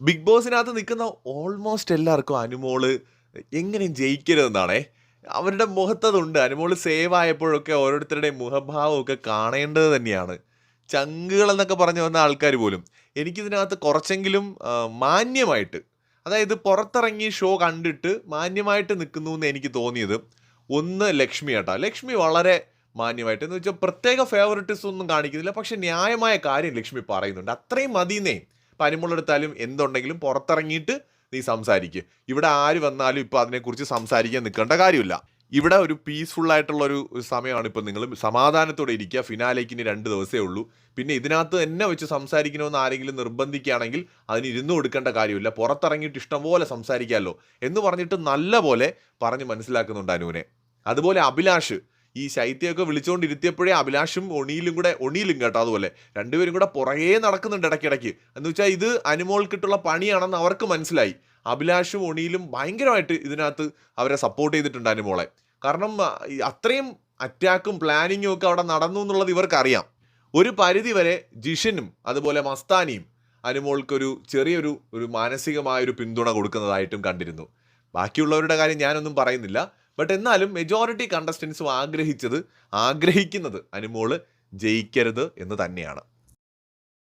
Big ബോസിനകത്ത് നിൽക്കുന്ന almost എല്ലാവർക്കും അനുമോൾ എങ്ങനെയും ജയിക്കരുതെന്നാണേ. അവരുടെ മുഖത്തതുണ്ട്. അനുമോൾ സേവ് ആയപ്പോഴൊക്കെ ഓരോരുത്തരുടെയും മുഖഭാവമൊക്കെ കാണേണ്ടത് തന്നെയാണ്. ചങ്കുകൾ എന്നൊക്കെ പറഞ്ഞു വന്ന ആൾക്കാർ പോലും. എനിക്കിതിനകത്ത് കുറച്ചെങ്കിലും മാന്യമായിട്ട് അതായത് പുറത്തിറങ്ങി ഷോ കണ്ടിട്ട് മാന്യമായിട്ട് നിൽക്കുന്നു എന്ന് എനിക്ക് തോന്നിയത് ഒന്ന് ലക്ഷ്മി ഏട്ടാ ലക്ഷ്മി വളരെ മാന്യമായിട്ട്. എന്ന് വെച്ചാൽ പ്രത്യേക ഫേവറിറ്റിസം ഒന്നും കാണിക്കുന്നില്ല. പക്ഷെ ന്യായമായ കാര്യം ലക്ഷ്മി പറയുന്നുണ്ട്. അത്രയും മതിയെന്നേ ഇപ്പം അനുമുള്ളെടുത്താലും എന്തുണ്ടെങ്കിലും പുറത്തിറങ്ങിയിട്ട് നീ സംസാരിക്കുക ഇവിടെ ആര് വന്നാലും ഇപ്പോൾ അതിനെക്കുറിച്ച് സംസാരിക്കാൻ നിൽക്കേണ്ട കാര്യമില്ല. ഇവിടെ ഒരു പീസ്ഫുൾ ആയിട്ടുള്ള ഒരു സമയമാണ് ഇപ്പം നിങ്ങൾ സമാധാനത്തോടെ ഇരിക്കുക. ഫിനാലേക്ക് ഇനി രണ്ട് ദിവസമേ ഉള്ളൂ. പിന്നെ ഇതിനകത്ത് എന്നെ വെച്ച് സംസാരിക്കണമെന്ന് ആരെങ്കിലും നിർബന്ധിക്കുകയാണെങ്കിൽ അതിന് ഇരുന്ന് കൊടുക്കേണ്ട കാര്യമില്ല. പുറത്തിറങ്ങിയിട്ട് ഇഷ്ടംപോലെ സംസാരിക്കാമല്ലോ എന്ന് പറഞ്ഞിട്ട് നല്ല പോലെ പറഞ്ഞ് മനസ്സിലാക്കുന്നുണ്ട് അനുവിനെ. അതുപോലെ അഭിലാഷ് ഈ ശൈത്യമൊക്കെ വിളിച്ചുകൊണ്ടിരുത്തിയപ്പോഴേ അഭിലാഷും ഒണിയിലും കൂടെ ഒണിയിലും കേട്ടോ അതുപോലെ. രണ്ടുപേരും കൂടെ പുറകേ നടക്കുന്നുണ്ട് ഇടയ്ക്കിടയ്ക്ക്. എന്ന് വെച്ചാൽ ഇത് അനുമോൾക്കിട്ടുള്ള പണിയാണെന്ന് അവർക്ക് മനസ്സിലായി. അഭിലാഷും ഒണിയിലും ഭയങ്കരമായിട്ട് ഇതിനകത്ത് അവരെ സപ്പോർട്ട് ചെയ്തിട്ടുണ്ട് അനുമോളെ. കാരണം അത്രയും അറ്റാക്കും പ്ലാനിങ്ങും ഒക്കെ അവിടെ നടന്നു എന്നുള്ളത് ഇവർക്കറിയാം. ഒരു പരിധി വരെ ജിഷനും അതുപോലെ മസ്താനിയും അനുമോൾക്കൊരു ചെറിയൊരു ഒരു മാനസികമായ ഒരു പിന്തുണ കൊടുക്കുന്നതായിട്ടും കണ്ടിരുന്നു. ബാക്കിയുള്ളവരുടെ കാര്യം ഞാനൊന്നും പറയുന്നില്ല. ബട്ട് എന്നാലും മെജോറിറ്റി കണ്ടസ്റ്റൻസും ആഗ്രഹിച്ചത് ആഗ്രഹിക്കുന്നത് അനുമോൾ ജയിക്കരുത് എന്ന് തന്നെയാണ്.